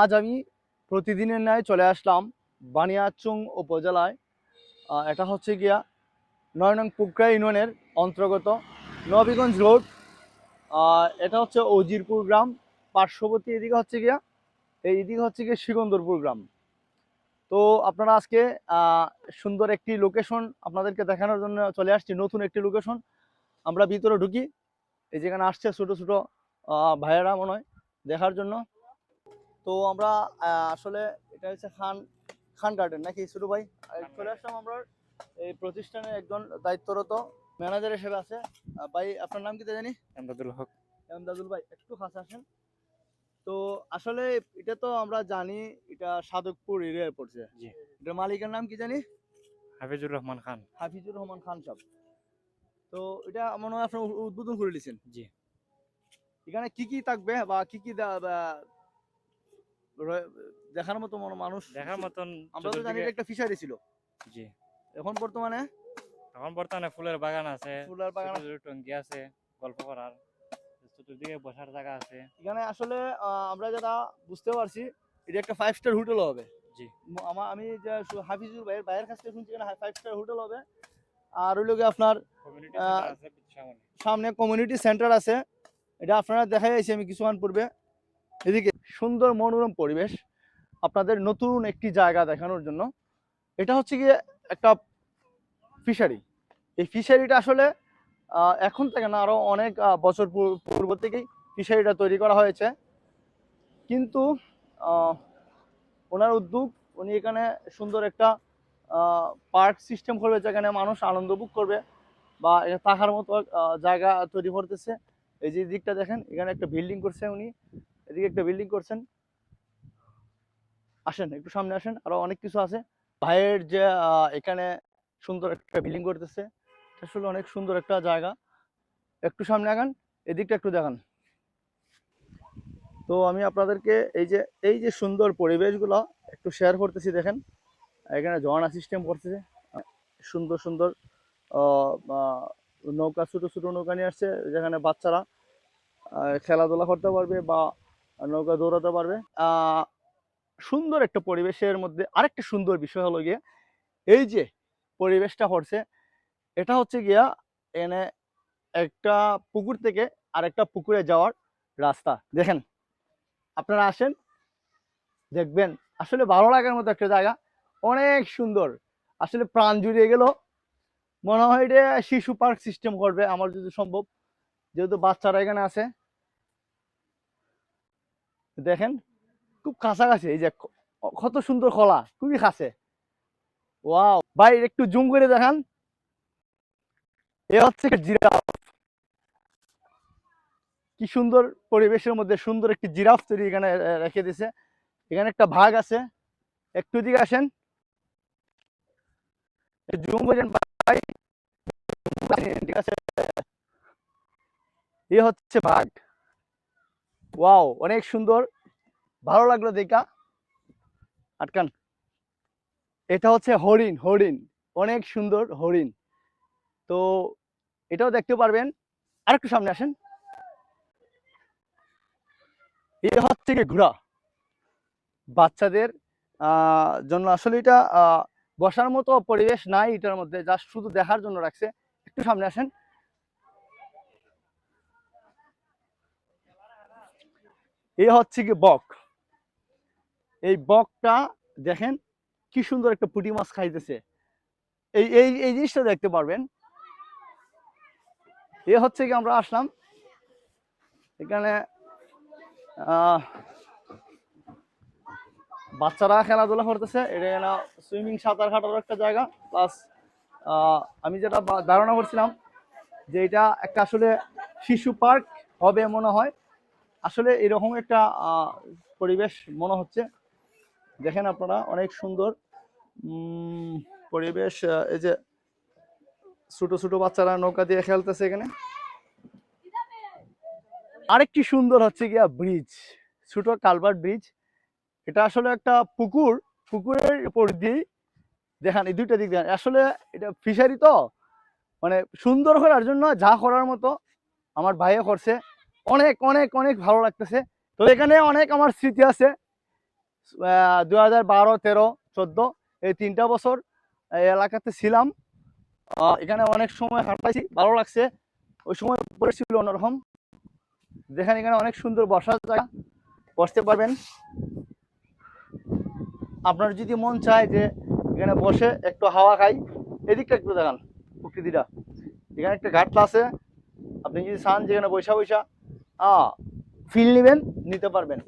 আজ আমি প্রতিদিনের ন্যায় চলে আসলাম বানিয়াচং উপজেলায়। এটা হচ্ছে গিয়া নয় নং পুকরা ইউনিয়নের অন্তর্গত নবীগঞ্জ রোড। এটা হচ্ছে অজিরপুর গ্রাম। পার্শ্ববর্তী এদিকে হচ্ছে গিয়া, এই এদিকে হচ্ছে গিয়ে সিকন্দরপুর গ্রাম। তো আপনারা আজকে সুন্দর একটি লোকেশন আপনাদেরকে দেখানোর জন্য চলে আসছি, নতুন একটি লোকেশন আমরা ভিতরে ঢুকি, এই যেখানে আসছে ছোটো ছোটো ভাইয়েরা মনে হয় দেখার জন্য। তো আমরা আসলে এটা হচ্ছে খান খান গার্ডেন নাকি ছোটো ভাই? চলে আসলাম আমরা। এই প্রতিষ্ঠানের একজন দায়িত্বরত ম্যানেজার হিসেবে আছে। ভাই আপনার নাম কি জানি? এমদাদুল হক। এমদাদুল ভাই একটু কাছে আসেন। তো আসলে এটা তো আমরা জানি এটা সাদকপুর এরিয়ায় পড়ছে। এটার মালিকের নাম কি জানি? হাফিজুর রহমান খান। হাফিজুর রহমান খান সাহেব। তো এটা মনে হয় আপনার উদ্বোধন করে দিয়েছেন। জি। এখানে কি কি থাকবে বা কি কি দেখার মতো মনো মানুষ দেখার মতন আমরা তো জানি একটা ফিশারি ছিল। জি। এখন বর্তমানে? এখন বর্তমানে ফুলের বাগান আছে ফুলের বাগান টঙ্কি আছে। গল্প করার চতুর্দিকে বসার জায়গা আছে। এখানে আসলে আমরা যেটা বুঝতে পারছি এটা একটা ফাইভ স্টার হোটেল হবে। জি। আমার আমি যে হাফিজুর ভাইয়ের ভাইয়ের কাছ থেকে শুনছি এখানে ফাইভ স্টার হোটেল হবে। আর ওই লোকে আপনার সামনে। সামনে কমিউনিটি সেন্টার আছে। এটা আপনারা দেখা যাচ্ছে আমি কিছুক্ষণ পূর্বে। এদিকে সুন্দর মনোরম পরিবেশ আপনাদের নতুন একটি জায়গা দেখানোর জন্য। এটা হচ্ছে গিয়ে একটা ফিশারি এই ফিশারিটা আসলে এখন থেকে না আরও অনেক বছর পূর্ব থেকেই ফিশারিটা তৈরি করা হয়েছে। কিন্তু ওনার উদ্যোগ, উনি এখানে সুন্দর একটা পার্ক সিস্টেম করবে, যেখানে মানুষ আনন্দ উপভোগ করবে বা থাকার মতো জায়গা তৈরি করতেছে। এই যে দিকটা দেখেন, এখানে একটা বিল্ডিং করছে উনি। এদিকে একটা বিল্ডিং করছেন। আসেন, একটু সামনে আসেন, আরও অনেক কিছু আছে। ভাইয়ের যে এখানে সুন্দর একটা বিল্ডিং করতেছে আসলে অনেক সুন্দর একটা জায়গা। একটু সামনে আগান, এদিকটা একটু দেখান। তো আমি আপনাদেরকে এই যে এই যে সুন্দর পরিবেশগুলো একটু শেয়ার করতেছি, দেখেন। এখানে ঝর্ণা সিস্টেম করতেছে। সুন্দর সুন্দর নৌকা, ছোটো ছোটো নৌকা নিয়ে আসছে, যেখানে বাচ্চারা খেলাধুলা করতে পারবে বা নৌকা দৌড়াতে পারবে। সুন্দর একটা পরিবেশের মধ্যে আরেকটা সুন্দর বিষয় হলো গিয়ে, এই যে পরিবেশটা করছে এটা হচ্ছে গিয়া এনে একটা পুকুর থেকে আরেকটা পুকুরে যাওয়ার রাস্তা। দেখেন, আপনারা আসেন, দেখবেন, আসলে ভালো লাগার মতো একটা জায়গা, অনেক সুন্দর। আসলে প্রাণ জুড়িয়ে গেল মনে হয় এটা শিশু পার্ক সিস্টেম করবে, আমার যদি সম্ভব। যেহেতু বাচ্চারা এখানে আছে দেখেন, খুব কাছাকাছি, এই যে কত সুন্দর খোলা খুবই কাছে। ওয়াও, ভাই, একটু জুম করে দেখান। এ হচ্ছে জিরাফ। কি সুন্দর পরিবেশের মধ্যে সুন্দর একটি জিরাফ তৈরি এখানে রেখে দিছে। এখানে একটা ভাগ আছে। একটু দিকে আসেন। জুম করেন, ভাই। ঠিক আছে। এ হচ্ছে বাঘ ওয়াও অনেক সুন্দর। ভালো লাগল দেখা। আটকান। এটা হচ্ছে হরিণ হরিণ। অনেক সুন্দর হরিণ। তো এটাও দেখতে পারবেন। আর একটু সামনে আসেন। এটা হচ্ছে কি ঘোড়া। বাচ্চাদের জন্য আসলে এটা বসার মতো পরিবেশ নাই এটার মধ্যে। যা শুধু দেখার জন্য রাখছে। একটু সামনে আসেন। এই হচ্ছে কি বক। এই বকটা দেখেন কি সুন্দর একটা পুটি মাছ খাইতেছে। এই এই এই জিনিসটা দেখতে পারবেন। এ হচ্ছে কি আমরা আসলাম। এখানে বাচ্চারা খেলাধুলা করতেছে। এটা না সুইমিং সাঁতার কাটার একটা জায়গা। প্লাস আমি যেটা ধারণা করছিলাম যে এটা একটা আসলে শিশু পার্ক হবে মনে হয়। আসলে এরকম একটা পরিবেশ মনে হচ্ছে। দেখেন আপনারা, অনেক সুন্দর। পরিবেশ এই যে ছোট ছোট বাচ্চারা নৌকা দিয়ে খেলতেছে এখানে। আরেকটি সুন্দর হচ্ছে গিয়া ব্রিজ, ছোট কালভার্ট ব্রিজ। এটা আসলে একটা পুকুর, পুকুরের উপর দিয়ে দেখান, এই দুইটা দিক দেখান আসলে এটা ফিশারি তো মানে সুন্দর করার জন্য যা করার মতো আমার ভাইয়ে করছে। অনেক অনেক অনেক ভালো লাগতেছে। তো এখানে অনেক আমার স্মৃতি আছে। দু হাজার বারো, তেরো, চোদ্দ, এই তিনটা বছর এলাকাতে ছিলাম। এখানে অনেক সময় হাঁটাইছি, ভালো লাগছে। ওই সময় পরিস্থিতি অন্যরকম। দেখেন এখানে অনেক সুন্দর বসার জায়গা, বসতে পারবেন। আপনার যদি মন চায় যে এখানে বসে একটু হাওয়া খাই, এদিকটা একটু দেখান প্রকৃতিটা। এখানে একটা ঘাটলা আছে। আপনি যদি চান যেখানে বৈশা বৈশা ফিল নেবেন নিতে পারবেন।